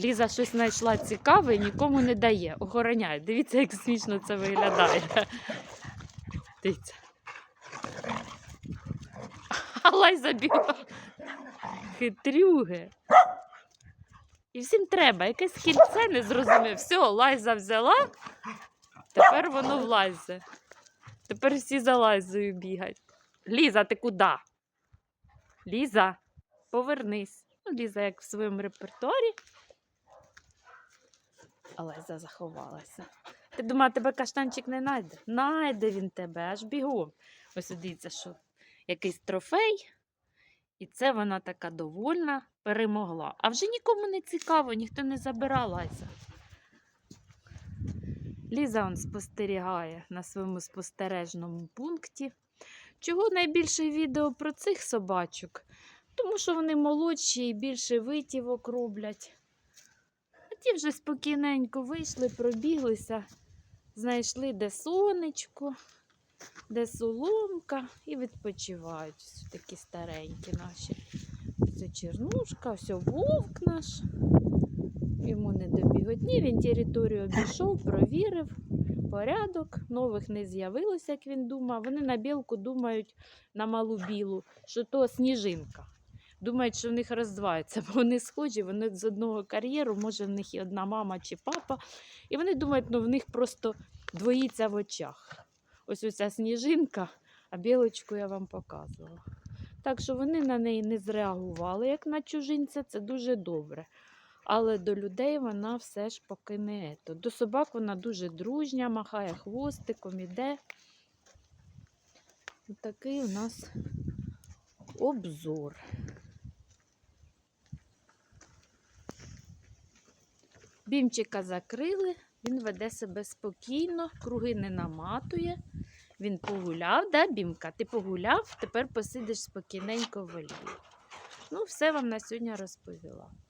Ліза щось знайшла цікаве і нікому не дає. Охороняє. Дивіться, як смішно це виглядає. Дивіться. А Лайза біла. Хитрюги. І всім треба. Якесь кільце не зрозумів. Все, Лайза взяла, тепер воно влазе. Тепер всі за Лайзою бігають. Ліза, ти куди? Ліза, повернись. Ну, Ліза, як в своєму репертуарі. А Лайза заховалася. Ти думала, тебе каштанчик не найде? Найде він тебе, аж бігом. Ось дивіться, що якийсь трофей. І це вона така довольна, перемогла. А вже нікому не цікаво, ніхто не забирав Лайза. Ліза он спостерігає на своєму спостережному пункті. Чого найбільше відео про цих собачок? Тому що вони молодші і більше витівок роблять. Ті вже спокійненько вийшли, пробіглися, знайшли де сонечко, де соломка і відпочивають. Ось такі старенькі наші. Ось чернушка, ось вовк наш. Йому не добігать. Ні, він територію обійшов, провірив. Порядок, нових не з'явилося, як він думав. Вони на білку думають на малу білу, що то сніжинка. Думають, що в них роздваються, бо вони схожі, вони з одного кар'єру, може, в них і одна мама чи папа. І вони думають, ну в них просто двоїться в очах. Ось оця сніжинка, а білочку я вам показувала. Так що вони на неї не зреагували, як на чужинця, це дуже добре. Але до людей вона все ж поки не ето. До собак вона дуже дружня, махає хвостиком, іде. Ось такий у нас обзор. Бімчика закрили, він веде себе спокійно, круги не наматує. Він погуляв, да, Бімка? Ти погуляв, тепер посидиш спокійненько в вольєрі. Ну, все вам на сьогодні розповіла.